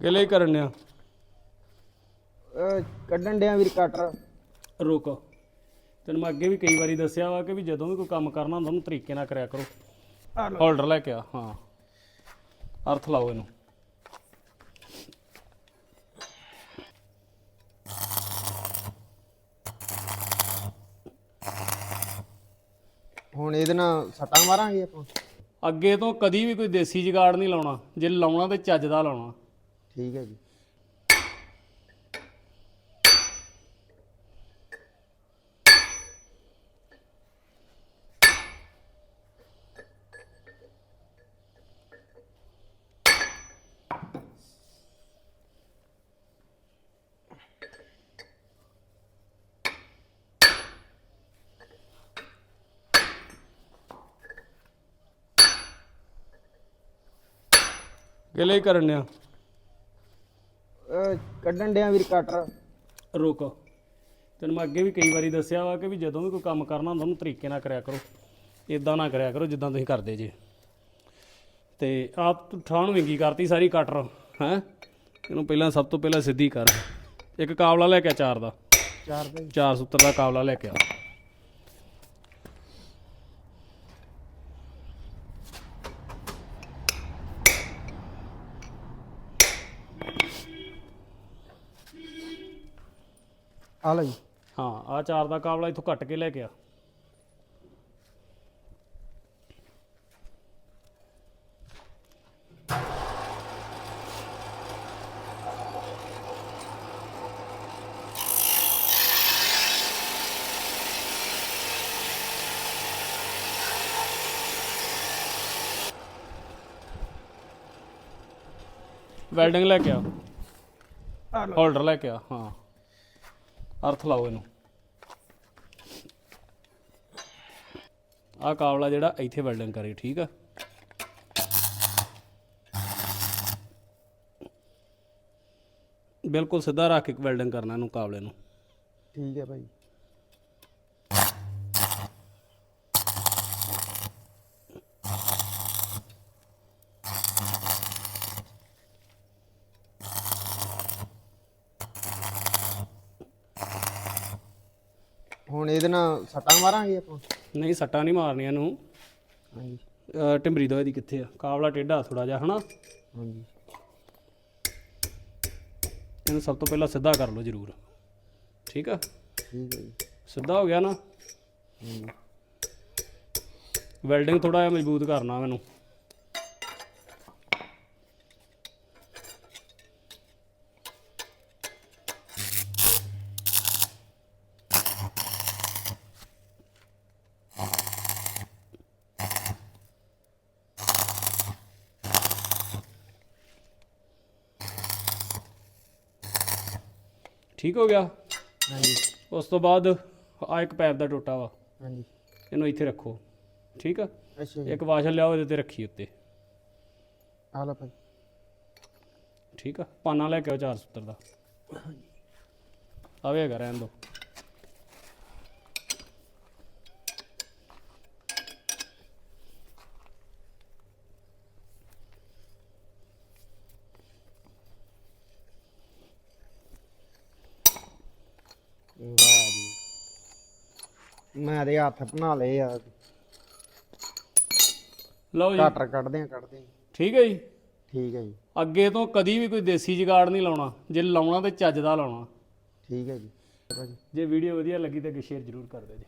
ਕਿਲੇ ਕਰਨ ਡਿਆ? ਅਹ ਕੱਢਣ ਡਿਆ ਵੀਰ ਕਟਰ ਰੁਕ। ਤੈਨੂੰ ਮੈਂ ਅੱਗੇ ਵੀ ਕਈ ਵਾਰੀ ਦੱਸਿਆ ਵਾ ਕਿ ਵੀ ਜਦੋਂ ਵੀ ਕੋਈ ਕੰਮ ਕਰਨਾ ਹੁੰਦਾ ਉਹਨੂੰ ਤਰੀਕੇ ਨਾਲ ਕਰਿਆ ਕਰੋ। ਹੋਲਡਰ ਲੈ ਕੇ ਆ ਹਾਂ। ਅਰਥ ਲਾਓ ਇਹਨੂੰ। ਹੁਣ ਇਹਦੇ ਨਾਲ ਸੱਟਾਂ ਮਾਰਾਂਗੇ ਆਪਾਂ? ਅੱਗੇ ਤੋਂ ਕਦੀ ਵੀ ਕੋਈ ਦੇਸੀ ਜੁਗਾੜ ਨਹੀਂ ਲਾਉਣਾ। ਜੇ ਲਾਉਣਾ ਤੇ ਚੱਜ ਦਾ ਲਾਉਣਾ। ਠੀਕ ਹੈ ਜੀ। ਕਿਲੇ ਹੀ ਕਰਨ ਡਿਆ। ਕੱਢਣ ਡਿਆ ਵੀਰ ਕਟਰ। ਰੁਕ। ਤੈਨੂੰ ਮੈਂ ਅੱਗੇ ਵੀ ਕਈ ਵਾਰੀ ਦੱਸਿਆ ਵਾ ਕਿ ਵੀ ਜਦੋਂ ਵੀ ਕੋਈ ਕੰਮ ਕਰਨਾ ਹੁੰਦਾ ਉਹਨੂੰ ਤਰੀਕੇ ਨਾਲ ਕਰਿਆ ਕਰੋ। ਇਦਾਂ ਨਾ ਕਰਿਆ ਕਰੋ ਜਿੱਦਾਂ ਤੁਸੀਂ ਕਰਦੇ ਜੇ। ਤੇ ਆਪ ਤੂੰ ਠਾਣ ਵਿੰਗੀ ਕਰਤੀ ਸਾਰੀ ਕਟਰ ਹੈ? ਇਹਨੂੰ ਪਹਿਲਾਂ ਸਭ ਤੋਂ ਪਹਿਲਾਂ ਸਿੱਧੀ ਕਰ। ਇੱਕ ਕਾਬਲਾ ਲੈ ਕੇ ਆ ਚਾਰ ਦਾ। ਚਾਰ ਭਾਈ ਚਾਰ ਸੂਤਰ ਦਾ ਕਾਬਲਾ ਲੈ ਕੇ ਆ। ਆ ਲਓ ਜੀ। ਹਾਂ ਆ ਚਾਰ ਦਾ ਕਾਬਲਾ ਇੱਥੋਂ ਕੱਟ ਕੇ ਲੈ ਕੇ ਆ। ਵੈਲਡਿੰਗ ਲੈ ਕੇ ਆ। ਹੋਲਡਰ ਲੈ ਕੇ ਆ ਹਾਂ। ਅਰਥ ਲਾਓ ਇਹਨੂੰ। ਆਹ ਕਾਬਲਾ ਜਿਹੜਾ ਇੱਥੇ ਵੈਲਡਿੰਗ ਕਰੇ, ਠੀਕ ਆ? ਬਿਲਕੁਲ ਸਿੱਧਾ ਰੱਖ ਕੇ ਵੈਲਡਿੰਗ ਕਰਨਾ ਇਹਨੂੰ ਕਾਬਲੇ ਨੂੰ। ਠੀਕ ਹੈ ਭਾਈ। ਹੁਣ ਇਹਦੇ ਨਾਲ ਸੱਟਾਂ ਮਾਰਾਂਗੇ ਆਪਾਂ? ਨਹੀਂ ਸੱਟਾਂ ਨਹੀਂ ਮਾਰਨੀਆਂ ਇਹਨੂੰ। ਹਾਂਜੀ। ਅਹ ਟਿਮਰੀ ਦੋ ਇਹਦੀ ਕਿੱਥੇ ਆ? ਕਾਬਲਾ ਟੇਢਾ ਥੋੜਾ ਜਿਹਾ ਹਨਾ? ਹਾਂਜੀ। ਇਹਨੂੰ ਸਭ ਤੋਂ ਪਹਿਲਾਂ ਸਿੱਧਾ ਕਰ ਲਓ ਜ਼ਰੂਰ। ਠੀਕ ਆ? ਠੀਕ ਹੈ ਜੀ। ਸਿੱਧਾ ਹੋ ਗਿਆ ਨਾ? ਹਾਂਜੀ। ਵੈਲਡਿੰਗ ਥੋੜਾ ਜਿਹਾ ਮਜ਼ਬੂਤ ਕਰਨਾ ਮੈਨੂੰ। ਠੀਕ ਹੋ ਗਿਆ? ਹਾਂਜੀ। ਉਸ ਤੋਂ ਬਾਅਦ ਆ ਇੱਕ ਪੈਪ ਦਾ ਟੋਟਾ ਵਾ। ਹਾਂਜੀ। ਇਹਨੂੰ ਇੱਥੇ ਰੱਖੋ। ਠੀਕ ਆ? ਅੱਛਾ ਜੀ। ਇੱਕ ਵਾਸ਼ਰ ਲਿਆਓ ਇਹਦੇ ਤੇ ਰੱਖੀ ਉੱਤੇ। ਆ ਲਓ ਭਾਈ। ਠੀਕ ਆ? ਪਾਨਾ ਲੈ ਕੇ ਆਓ 470 ਦਾ। ਆਵੇ ਹੈਗਾ ਰਹਿਣ ਦੋ ਵਾਹ ਜੀ ਮੈਂ ਦੇ ਹੱਥ ਬਣਾ ਲਏ ਆ। ਲਓ ਜੀ। ਕਟਰ ਕੱਢਦੇ ਆ ਕੱਢਦੇ ਆ। ਠੀਕ ਹੈ ਜੀ। ਠੀਕ ਹੈ ਜੀ। ਅੱਗੇ ਤੋਂ ਕਦੀ ਵੀ ਕੋਈ ਦੇਸੀ ਜੁਗਾੜ ਨਹੀਂ ਲਾਉਣਾ। ਜੇ ਲਾਉਣਾ ਤੇ ਚੱਜ ਦਾ ਲਾਉਣਾ। ਠੀਕ ਹੈ ਜੀ। ਜੇ ਵੀਡੀਓ ਵਧੀਆ ਲੱਗੀ ਤਾਂ ਸ਼ੇਅਰ ਜ਼ਰੂਰ ਕਰ ਦਿਓ ਜੀ।